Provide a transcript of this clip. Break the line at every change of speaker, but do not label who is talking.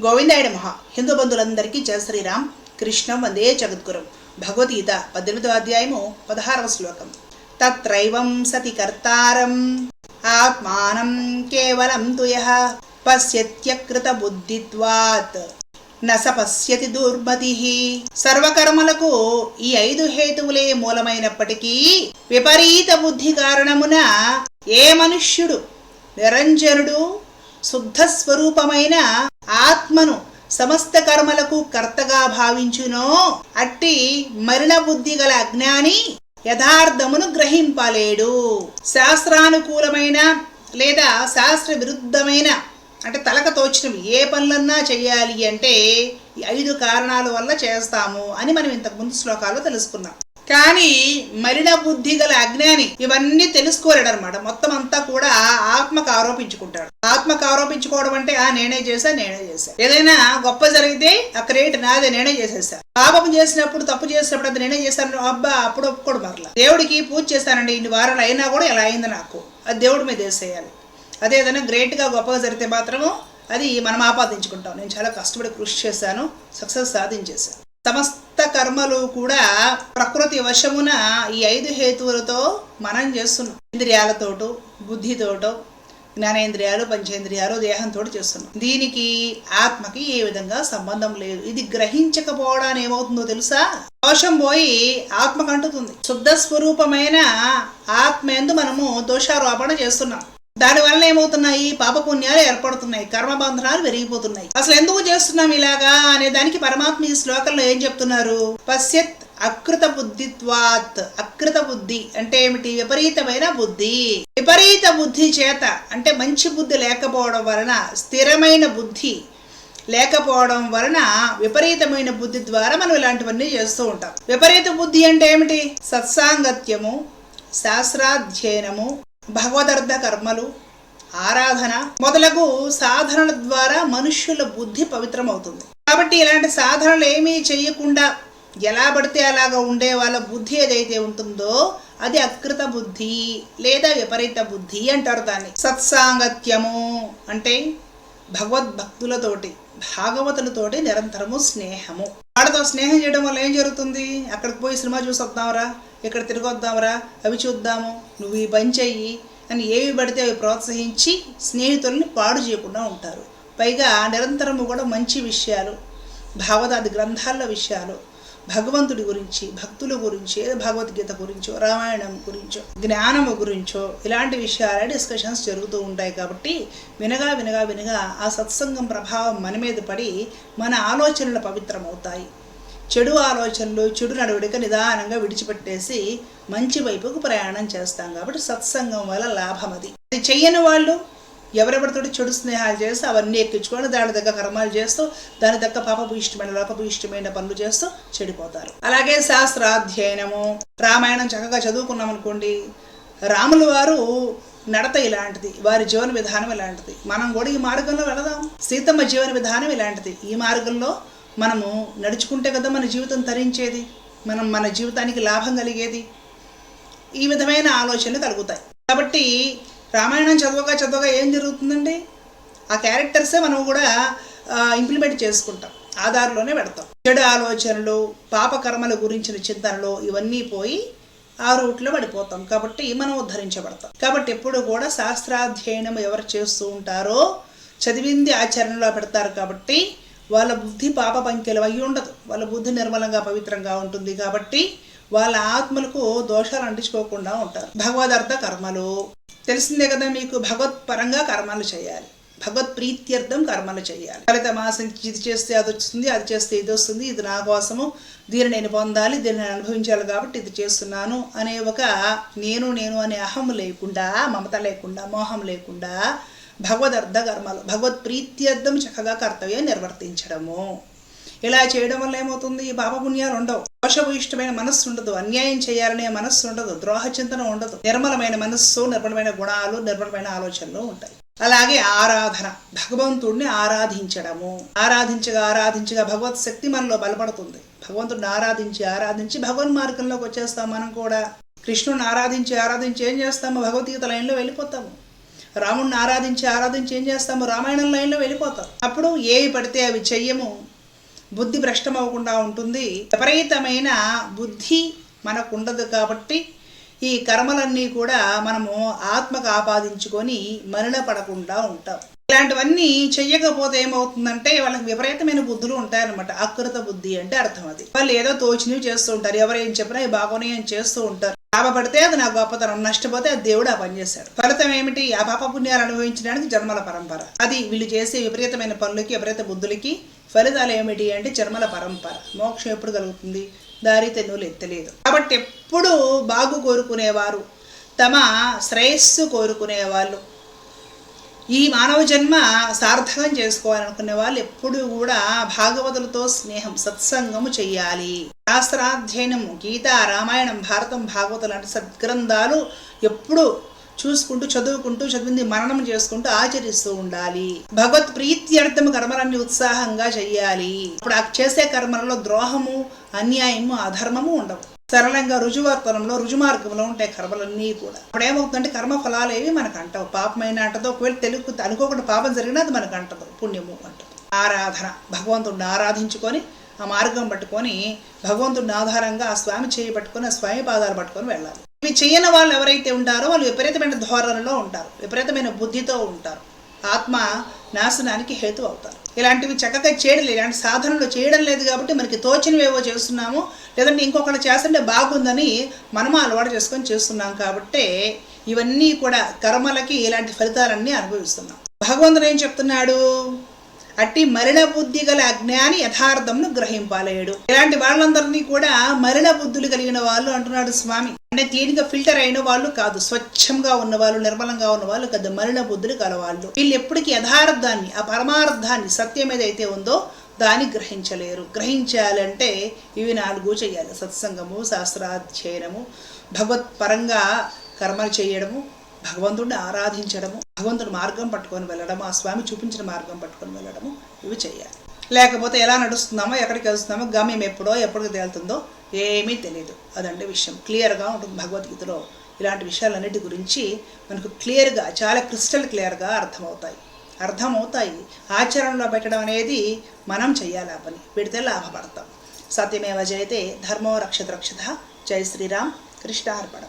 గోవిందాయుడు మహా హిందూ బంధువులందరికీ జయ శ్రీరామ్. కృష్ణం వందే జగద్గురు. భగవద్గీత పద్దెనిమిదవ అధ్యాయము పదహారవ శ్లోకం. తత్రైవం సతి కర్తారం. ఆత్మానం కేవలం తు పశ్యత్యకృత బుద్ధిత్వాత్ నస పశ్యతి దుర్మతి. సర్వకర్మలకు ఈ ఐదు హేతువులే మూలమైనప్పటికీ విపరీత బుద్ధి కారణమున ఏ మనుష్యుడు నిరంజనుడు శుద్ధ స్వరూపమైన ఆత్మను సమస్త కర్మలకు కర్తగా భావించునో అట్టి మరణ బుద్ధి గల అజ్ఞాని యథార్థమును గ్రహింపలేడు. శాస్త్రానుకూలమైన లేదా శాస్త్ర విరుద్ధమైన అంటే తలక తోచినవి ఏ పనులన్నా చేయాలి అంటే ఈ ఐదు కారణాల వల్ల చేస్తాము అని మనం ఇంతకు ముందు శ్లోకాల్లో తెలుసుకున్నాం. కానీ మరిన బుద్ధి గల అజ్ఞాని ఇవన్నీ తెలుసుకోలేడు అనమాట మొత్తం అంతా కూడా ఆత్మకు ఆరోపించుకుంటాడు. ఆత్మకు ఆరోపించుకోవడం అంటే ఆ నేనే చేశా నేనే చేశా. ఏదైనా గొప్ప జరిగితే ఆ క్రెడిట్ నాదే నేనే చేసేసా పాపం చేసినప్పుడు తప్పు చేసినప్పుడు అది నేనే చేశాను అబ్బా అప్పుడు ఒప్పుకోడు మరలా. దేవుడికి పూజ చేశానండి ఇన్ని వారాలు అయినా కూడా ఎలా అయింది నాకు. అది దేవుడి మీద వేసేయాలి. అదే ఏదైనా గ్రేట్గా గొప్పగా జరిగితే మాత్రము అది మనం ఆపాదించుకుంటాం. నేను చాలా కష్టపడి కృషి చేశాను సక్సెస్ సాధించేశాను. సమస్త కర్మలు కూడా ప్రకృతి వశమున ఈ ఐదు హేతువులతో మనం చేస్తున్నాం. ఇంద్రియాలతోటో బుద్ధితోటో జ్ఞానేంద్రియాలు పంచేంద్రియాలు దేహంతో చేస్తున్నాం. దీనికి ఆత్మకి ఏ విధంగా సంబంధం లేదు. ఇది గ్రహించకపోవడానికి ఏమవుతుందో తెలుసా? దోషం పోయి ఆత్మకు అంటుతుంది శుద్ధ స్వరూపమైన ఆత్మ ఎందు మనము దోషారోపణ చేస్తున్నాం. దాని వలన ఏమవుతున్నాయి? పాపపుణ్యాలు ఏర్పడుతున్నాయి. కర్మబంధనాలు పెరిగిపోతున్నాయి అసలు ఎందుకు చేస్తున్నాం ఇలాగా? అనే దానికి పరమాత్మ ఈ శ్లోకంలో ఏం చెప్తున్నారు? పశ్యత్ అకృత బుద్ధిత్వాత్ అకృత బుద్ధి అంటే ఏమిటి? విపరీతమైన బుద్ధి. విపరీత బుద్ధి చేత అంటే మంచి బుద్ధి లేకపోవడం వలన స్థిరమైన బుద్ధి లేకపోవడం వలన విపరీతమైన బుద్ధి ద్వారా మనం ఇలాంటివన్నీ చేస్తూ ఉంటాం. విపరీత బుద్ధి అంటే ఏమిటి? సత్సాంగత్యము శాస్త్రాధ్యయనము భగవదర్థ కర్మలు ఆరాధన మొదలగు సాధనల ద్వారా మనుష్యుల బుద్ధి పవిత్రమవుతుంది. కాబట్టి ఇలాంటి సాధనలు ఏమీ చేయకుండా ఎలా పడితే అలాగా ఉండే వాళ్ళ బుద్ధి ఏదైతే ఉంటుందో అది అకృత బుద్ధి లేదా విపరీత బుద్ధి అంటారు దాన్ని. సత్సాంగత్యము అంటే భగవద్భక్తులతోటి భాగవతులతోటి నిరంతరము స్నేహము. వాళ్ళతో స్నేహం చేయడం వల్ల ఏం జరుగుతుంది? అక్కడికి పోయి సినిమా చూసి వద్దాంరా ఇక్కడ తిరగొద్దాంరా? అవి చూద్దాము. నువ్వు ఈ పని చెయ్యి అని ఏవి పడితే అవి ప్రోత్సహించి స్నేహితుల్ని పాడు చేయకుండా ఉంటారు. పైగా నిరంతరము కూడా మంచి విషయాలు భావదాది గ్రంథాల విషయాలు భగవంతుడి గురించి భక్తుల గురించి ఏదో భగవద్గీత గురించో రామాయణం గురించో జ్ఞానము గురించో ఇలాంటి విషయాల డిస్కషన్స్ జరుగుతూ ఉంటాయి కాబట్టి వినగా వినగా వినగా ఆ సత్సంగం ప్రభావం మన మీద పడి మన ఆలోచనలు పవిత్రమవుతాయి. చెడు ఆలోచనలు చెడు నడవడిక నిదానంగా విడిచిపెట్టేసి మంచి వైపుకు ప్రయాణం చేస్తాం కాబట్టి సత్సంగం వల్ల లాభం అది అది చెయ్యని వాళ్ళు ఎవరెవరితో చెడు స్నేహాలు చేస్తూ అవన్నీ ఎక్కించుకొని దాని దగ్గర కర్మాలు చేస్తూ దాని దగ్గర పాపపు ఇష్టమైన లోపపు ఇష్టమైన పనులు చేస్తూ చెడిపోతారు. అలాగే శాస్త్రాధ్యయనము రామాయణం చక్కగా చదువుకున్నాం అనుకోండి రాములు వారు నడత ఇలాంటిది వారి జీవన విధానం ఇలాంటిది. మనం కూడా ఈ మార్గంలో వెళదాం. సీతమ్మ జీవన విధానం ఇలాంటిది. ఈ మార్గంలో మనము నడుచుకుంటే కదా మన జీవితం తరించేది మనం మన జీవితానికి లాభం కలిగేది. ఈ విధమైన ఆలోచనలు కలుగుతాయి. కాబట్టి రామాయణం చదవగా చదవగా ఏం జరుగుతుందండి? ఆ క్యారెక్టర్సే మనం కూడా ఇంప్లిమెంట్ చేసుకుంటాం. ఆధార్లోనే పెడతాం. చెడు ఆలోచనలు పాపకర్మల గురించిన చింతనలు ఇవన్నీ పోయి ఆ రూట్లో పడిపోతాం. కాబట్టి మనం ఉద్ధరించబడతాం. కాబట్టి ఎప్పుడు కూడా శాస్త్రాధ్యయనం ఎవరు చేస్తూ ఉంటారో చదివింది ఆచరణలో పెడతారు కాబట్టి వాళ్ళ బుద్ధి పాప పంకెలు అయి ఉండదు. వాళ్ళ బుద్ధి నిర్మలంగా పవిత్రంగా ఉంటుంది కాబట్టి వాళ్ళ ఆత్మలకు దోషాలు అంటించుకోకుండా ఉంటారు. భగవదార్థ కర్మలు తెలిసిందే కదా మీకు? భగవత్ పరంగా కర్మలు చేయాలి. భగవత్ ప్రీత్యర్థం కర్మలు చేయాలి. ఫలిత మాసం ఇది చేస్తే అది వస్తుంది అది చేస్తే ఇది వస్తుంది ఇది నా కోసము దీన్ని నేను పొందాలి దీన్ని నేను అనుభవించాలి కాబట్టి ఇది చేస్తున్నాను అనే ఒక నేను నేను అనే అహం లేకుండా మమత లేకుండా మోహం లేకుండా భగవదర్థ కర్మలు భగవత్ ప్రీత్యర్థం చక్కగా కర్తవ్యం నిర్వర్తించడము. ఇలా చేయడం వల్ల ఏమవుతుంది? పాపపుణ్యాలు ఉండవు. దోషపు ఇష్టమైన మనస్సు ఉండదు. అన్యాయం చేయాలనే మనస్సు ఉండదు. ద్రోహ చింతన ఉండదు. నిర్మలమైన మనస్సు నిర్మలమైన గుణాలు నిర్మలమైన ఆలోచనలు ఉంటాయి. అలాగే ఆరాధన. భగవంతుడిని ఆరాధించడము. ఆరాధించగా ఆరాధించగా భగవత్ శక్తి మనలో బలపడుతుంది. భగవంతుడిని ఆరాధించి ఆరాధించి భగవన్ మార్గంలోకి వచ్చేస్తాం మనం కూడా. కృష్ణుని ఆరాధించి ఆరాధించి ఏం చేస్తాము భగవద్గీత లైన్లో వెళ్ళిపోతాము. రాముడిని ఆరాధించి ఆరాధించి ఏం చేస్తాము రామాయణం లైన్లో వెళ్ళిపోతాం. అప్పుడు ఏవి పడితే అవి చెయ్యము. బుద్ధి భ్రష్టం అవ్వకుండా ఉంటుంది. విపరీతమైన బుద్ధి మనకు ఉండదు కాబట్టి ఈ కర్మలన్నీ కూడా మనము ఆత్మకు ఆపాదించుకొని మరణ పడకుండా ఉంటాం. ఇలాంటివన్నీ చెయ్యకపోతే ఏమవుతుందంటే వాళ్ళకి విపరీతమైన బుద్ధులు ఉంటాయన్నమాట. అకృత బుద్ధి అంటే అర్థం అది. వాళ్ళు ఏదో తోచినవి చేస్తూ ఉంటారు. ఎవరు ఏం చెప్పినా బాగోనే అని చేస్తూ ఉంటారు. లాభపడితే అది నా గొప్పతనం నష్టపోతే అది దేవుడు ఆ పని చేశాడు ఫలితం ఏమిటి? ఆ పాప పుణ్యాలు అనుభవించడానికి జన్మల పరంపర. అది వీళ్ళు చేసే విపరీతమైన పనులకి విపరీత బుద్ధులకి ఫలితాలు ఏమిటి అంటే జన్మల పరంపర. మోక్షం ఎప్పుడు కలుగుతుంది? దారి తెన్నులు ఎత్తలేదు. కాబట్టి ఎప్పుడు బాగు కోరుకునేవారు తమ శ్రేయస్సు కోరుకునే వాళ్ళు ఈ మానవ జన్మ సార్థకం చేసుకోవాలనుకునే వాళ్ళు ఎప్పుడు కూడా భాగవతులతో స్నేహం సత్సంగము చెయ్యాలి. శాస్త్రాధ్యయనము గీత రామాయణం భారతం భాగవతం లాంటి సద్గ్రంథాలు ఎప్పుడు చూసుకుంటూ చదువుకుంటూ చదివింది మననం చేసుకుంటూ ఆచరిస్తూ ఉండాలి. భగవత్ ప్రీతి అర్థం కర్మలన్నీ ఉత్సాహంగా చెయ్యాలి. అప్పుడు చేసే కర్మలలో ద్రోహము అన్యాయము అధర్మము ఉండవు. సరళంగా రుజువర్తనంలో రుజుమార్గంలో ఉంటాయి కర్మలన్నీ కూడా. అప్పుడు ఏమవుతుందంటే కర్మ ఫలాలు ఏవి మనకు అంటావు. పాపమైన అంటదో ఒకవేళ తెలుగు అనుకోకుండా పాపం జరిగినా అది మనకు అంటదు. పుణ్యము అంటదు. ఆరాధన. భగవంతుడిని ఆరాధించుకొని ఆ మార్గం పట్టుకొని భగవంతుడిని ఆధారంగా ఆ స్వామి చేయి పట్టుకొని ఆ స్వామి పాదాలు పట్టుకొని వెళ్ళాలి. ఇవి చేయని వాళ్ళు ఎవరైతే ఉంటారో వాళ్ళు విపరీతమైన ధోరణిలో ఉంటారు. విపరీతమైన బుద్ధితో ఉంటారు. ఆత్మ నాశనానికి హేతు అవుతారు ఇలాంటివి చక్కగా చేయడం లేదు. ఇలాంటి సాధనలు చేయడం లేదు కాబట్టి మనకి తోచినవేవో చేస్తున్నాము లేదంటే ఇంకొకటి చేస్తుంటే బాగుందని మనము అలవాటు చేసుకొని చేస్తున్నాం కాబట్టి ఇవన్నీ కూడా కర్మలకి ఇలాంటి ఫలితాలన్నీ అనుభవిస్తున్నాం. భగవంతుడు ఏం చెప్తున్నాడు? అట్టి మరణ బుద్ధి గల అజ్ఞాని యథార్థంను గ్రహింపాలయ్యాడు ఇలాంటి వాళ్ళందరినీ కూడా మరణ బుద్ధులు కలిగిన వాళ్ళు అంటున్నాడు స్వామి. అంటే క్లీన్గా ఫిల్టర్ అయిన వాళ్ళు కాదు స్వచ్ఛంగా ఉన్న వాళ్ళు నిర్మలంగా ఉన్న వాళ్ళు కాదు మరణ బుద్ధులు కలవాళ్ళు. వీళ్ళు ఎప్పటికీ యథార్థాన్ని ఆ పరమార్థాన్ని సత్యం ఏదైతే ఉందో దాన్ని గ్రహించలేరు. గ్రహించాలంటే ఇవి నాలుగు చేయాలి. సత్సంగము శాస్త్రాధ్యయనము భగవత్ పరంగా కర్మలు చేయడము భగవంతుడిని ఆరాధించడము భగవంతుడి మార్గం పట్టుకొని వెళ్ళడము ఆ స్వామి చూపించిన మార్గం పట్టుకొని వెళ్ళడము ఇవి చేయాలి. లేకపోతే ఎలా నడుస్తున్నామో ఎక్కడికి వెళ్తున్నామో గమ్యం ఎప్పుడో ఎప్పటికి తేలుతుందో ఏమీ తెలియదు అదంటే విషయం. క్లియర్గా ఉంటుంది భగవద్గీతలో. ఇలాంటి విషయాలన్నిటి గురించి మనకు క్లియర్గా చాలా క్రిస్టల్ క్లియర్గా అర్థమవుతాయి. అర్థమవుతాయి. ఆచరణలో పెట్టడం అనేది మనం చేయాలి ఆ పని. పెడితే లాభపడతాం. సత్యమేవ జయతే ధర్మో రక్షత రక్షత. జై శ్రీరామ్. కృష్ణార్పణం.